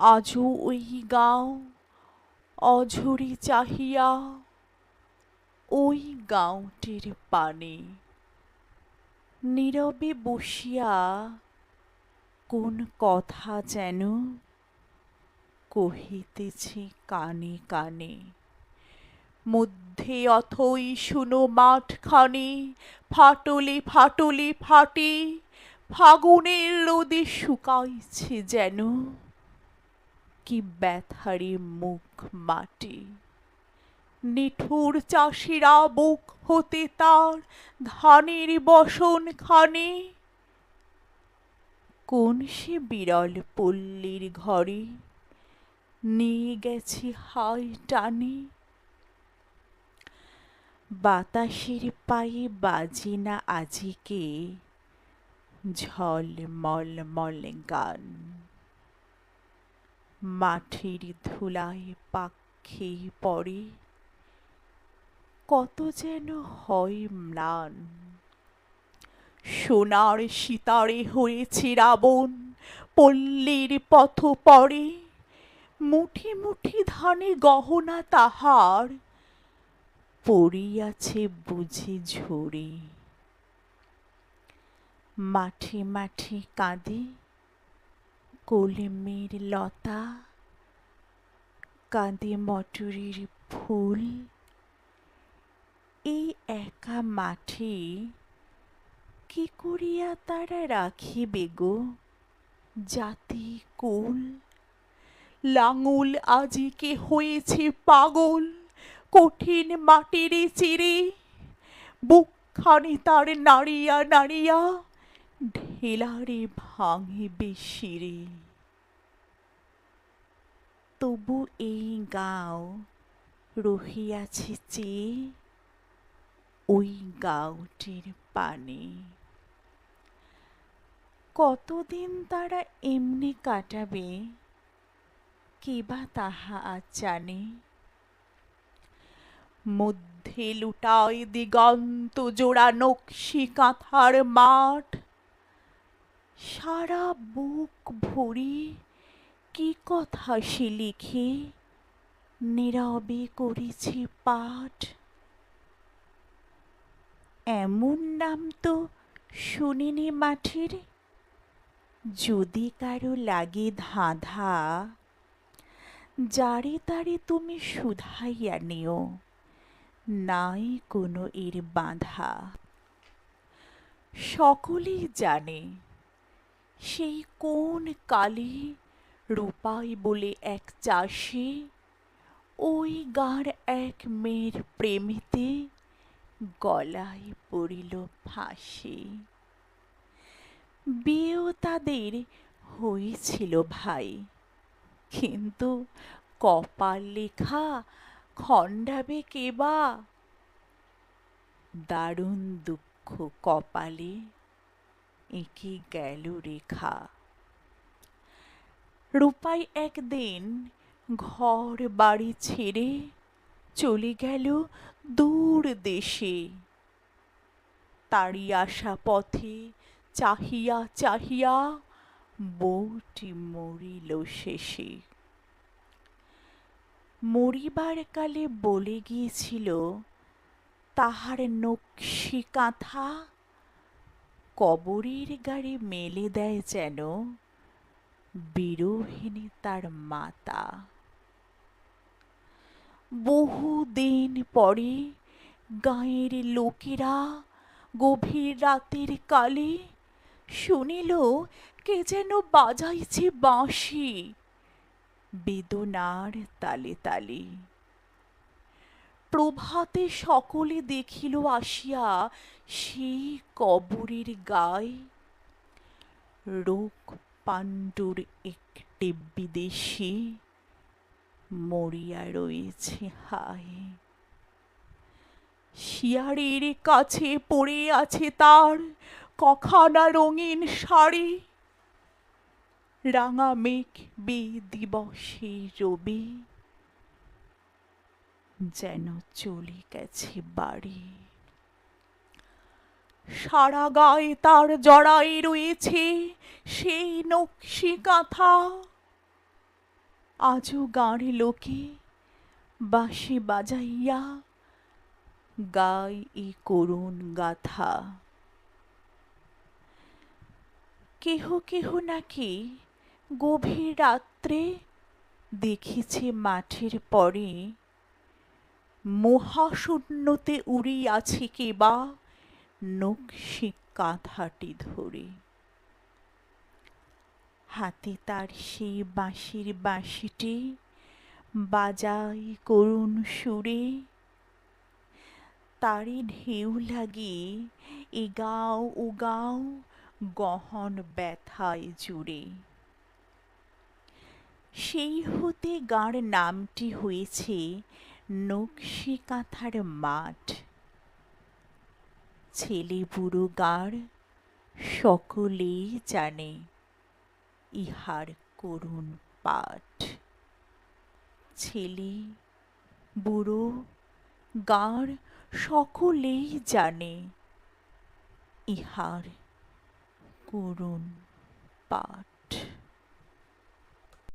আজও ওই গাঁও অঝরে চাহিয়া ওই গাঁওটির পানে নীরবে বসিয়া কোন কথা যেন কহিতেছে কানে কানে। মধ্যে অথই শুনো মাঠখানি ফাটলে ফাটলে ফাটে, ফাগুনের রোদে শুকাইছে যেন কি ব্যথারে মুখ মাটি। নিঠুর চাষিরা বুক হতে তার, ধানের বসন খানে। কোন সে বিরল পল্লীর ঘরে? নিয়ে গেছে হাই টানে। বাতাসের পায়ে বাজে না আজিকে? ঝলমল মল গান। মাঠের ধুলায় পাখি পড়ে। কত যেন হয় ম্লান। সোনার সিতারে হয়েছে রাবণ, পল্লীর পথ পড়ে। মুঠি মুঠি ধানে গহনা তাহার, পড়িয়াছে বুঝি ঝরে মাঠে মাঠে কাঁদে কলমের লতা কাঁদে মটরের ফুল। এই একা মাঠে কি করিয়া তারা রাখিবে গো? জাতি, কুল, লাঙুল আজিকে হয়েছে পাগল? কঠিন মাটির চিরে, বুকখানি তার নাড়িয়া নাড়িয়া ঢেলারে ভাঙিবে শিরে। তবু এই গাঁও রহিয়াছে চেয়ে ওই গাঁওটির পানে। কতদিন তারা এমনি কাটাবে, কে বা তাহা আজ জানে। মধ্যে লুটায় দিগন্ত জোড়া নকশি কাঁথার মাঠ সারা বুক ভরি কি কথা সে লিখে? নীরবে করেছে পাঠ। এমন নাম তো শুনিনি মাঠের। যদি কারও লাগে ধাঁধা, যারে তারে তুমি শুধাইয়া নিও, নাই কোনো এর বাঁধা। সকলেই জানে সেই কোন কালে রূপাই বলে এক চাষি? ওই গার এক মেয়ের প্রেমেতে গলায় পড়িল ফাঁসি। বিয়েও তাদের হয়েছিল ভাই। কিন্তু কপাল লেখা খণ্ডাবে কেবা দারুণ দুঃখ কপালে। এঁকে গেল রেখা রূপাই একদিন ঘর বাড়ি ছেড়ে চলে গেল দূর দেশে তারি আসা পথে চাহিয়া চাহিয়া বউটি মরিল শেষে মরিবার কালে বলে গিয়েছিল তাহার নকশি কাঁথা কবরের গাড়ি মেলে দেয় যেন বিরোহিণী তার মাতা। বহু দিন পরে গাঁয়ের লোকেরা গভীর রাতের কালে শুনিল, কে যেন বাজাইছে বাঁশি বেদনার তালে তালে। প্রভাতে সকলে দেখিল আসিয়া সেই কবরের গায়ে। রোগ পাণ্ডুর একটি বিদেশি মরিয়া রয়েছে, হায়। শিয়ারের কাছে পড়ে আছে তার কখানা রঙিন শাড়ি। রাঙা মেঘ বে দিবসে রবি। যেন চলে গেছে বাড়ি। সারা গায়ে তার জড়াই রয়েছে সেই নকশি কাঁথা। আজও গাঁর লোকে বাঁশি বাজাইয়া গায় এ করুণ গাথা। কেহ কেহ নাকি গভীর রাত্রে দেখেছে মাঠের পরে মহাশূন্যতে উড়িয়াছে কে বা? নকশি কাঁথাটি ধরে। হাতে তার সেই বাঁশির বাঁশিটি বাজায় করুণ সুরে। তারে ঢেউ লাগিয়ে এগাও ওগাও গহন ব্যথায় জুড়ে। সেই হতে গাঁর নামটি হয়েছে নকশি কাঁথার মাঠ। ছেলে বুড়ো গাঁর সকলেই জানে ইহার করুণ পাঠ। ছেলে বুড়ো গাঁর সকলেই জানে ইহার করুণ পাঠ।